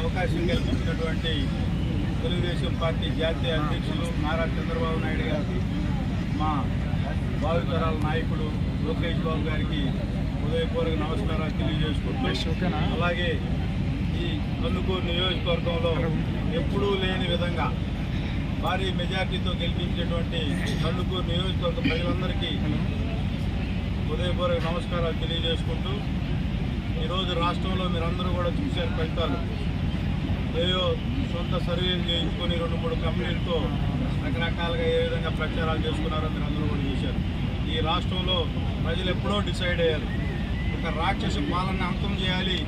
అవకాశం కల్పించినటువంటి తెలుగుదేశం పార్టీ జాతీయ అధ్యక్షులు నారా చంద్రబాబు నాయుడు గారికి మా భావితరాల నాయకుడు లోకేష్ బాబు గారికి హృదయపూర్వక నమస్కారాలు తెలియజేసుకుంటూ అలాగే ఈ కందుకూరు నియోజకవర్గంలో ఎప్పుడూ లేని విధంగా భారీ మెజార్టీతో గెలిపించేటువంటి కందుకూరు నియోజకవర్గ ప్రజలందరికీ హృదయపూర్వక నమస్కారాలు తెలియజేసుకుంటూ ఈరోజు రాష్ట్రంలో మీరందరూ కూడా చూశారు ఫలితాలు. ఏయో సొంత సర్వేలు చేయించుకొని రెండు మూడు కంపెనీలతో రకరకాలుగా ఏ విధంగా ప్రచారాలు చేసుకున్నారో మీరు అందరూ కూడా చూశారు. ఈ రాష్ట్రంలో ప్రజలు ఎప్పుడో డిసైడ్ అయ్యారు. ఒక రాక్షస పాలన అంతం చేయాలి.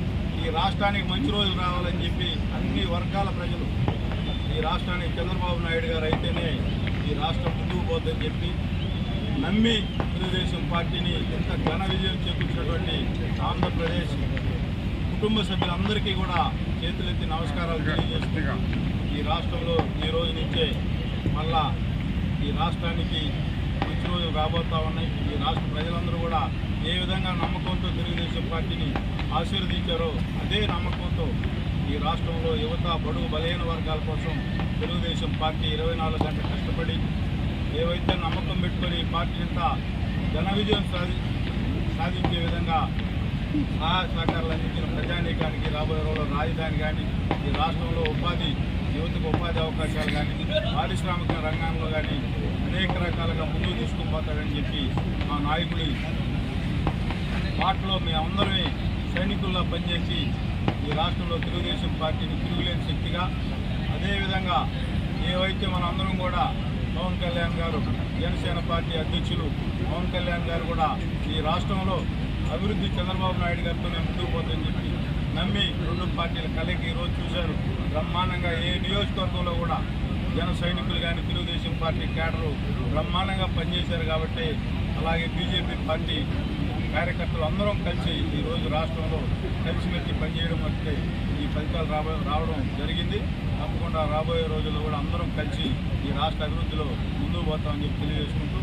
ఈ రాష్ట్రానికి మంచి రోజులు రావాలని చెప్పి అన్ని వర్గాల ప్రజలు ఈ రాష్ట్రానికి చంద్రబాబు నాయుడు గారు అయితేనే ఈ రాష్ట్రం ముందుకు పోద్దని చెప్పి నమ్మి తెలుగుదేశం పార్టీని ఎంత ఘన విజయం చేకూర్చినటువంటి ఆంధ్రప్రదేశ్ కుటుంబ సభ్యులందరికీ కూడా చేతులెత్తి నమస్కారాలు తెలియజేస్తున్నాం ఈ రాష్ట్రంలో ఈ రోజు నుంచే మళ్ళా ఈ రాష్ట్రానికి మంచి రోజులు రాబోతూ ఉన్నాయి. ఈ రాష్ట్ర ప్రజలందరూ కూడా ఏ విధంగా నమ్మకంతో తెలుగుదేశం పార్టీని ఆశీర్వదించారో అదే నమ్మకంతో ఈ రాష్ట్రంలో యువత బడుగు బలహీన వర్గాల కోసం తెలుగుదేశం పార్టీ ఇరవై నాలుగు గంటలు కష్టపడి ఏవైతే నమ్మకం పెట్టుకొని పార్టీ అంతా ఘన విజయం సాధి సాధించే విధంగా సహాయ సహకారాలు అందించిన ప్రజానీకానికి రాబోయే రోజుల్లో రాజధాని కానీ ఈ రాష్ట్రంలో ఉపాధి యువతకు ఉపాధి అవకాశాలు కానీ పారిశ్రామిక రంగంలో కానీ అనేక రకాలుగా ముందుకు తీసుకుని పోతాడని చెప్పి మా నాయకుడి మాటలో మేమందరమే సైనికుల్లో పనిచేసి ఈ రాష్ట్రంలో తెలుగుదేశం పార్టీని తిరుగులేని శక్తిగా అదేవిధంగా ఏవైతే మన అందరం కూడా పవన్ కళ్యాణ్ గారు జనసేన పార్టీ అధ్యక్షులు పవన్ కళ్యాణ్ గారు కూడా ఈ రాష్ట్రంలో అభివృద్ధి చంద్రబాబు నాయుడు గారితోనే ముందుకు పోతుందని చెప్పి నమ్మి రెండు పార్టీల కలయిక ఈరోజు చూశారు. బ్రహ్మాండంగా ఏ నియోజకవర్గంలో కూడా జన సైనికులు కానీ తెలుగుదేశం పార్టీ కేడరు బ్రహ్మాండంగా పనిచేశారు కాబట్టి అలాగే బీజేపీ పార్టీ కార్యకర్తలు అందరం కలిసి ఈరోజు రాష్ట్రంలో కలిసిమెలిసి పనిచేయడం వస్తే ఈ ఫలితాలు రాబో రావడం జరిగింది. తప్పకుండా రాబోయే రోజుల్లో కూడా అందరం కలిసి ఈ రాష్ట్ర అభివృద్ధిలో ముందుకు పోతామని చెప్పి తెలియజేసుకుంటూ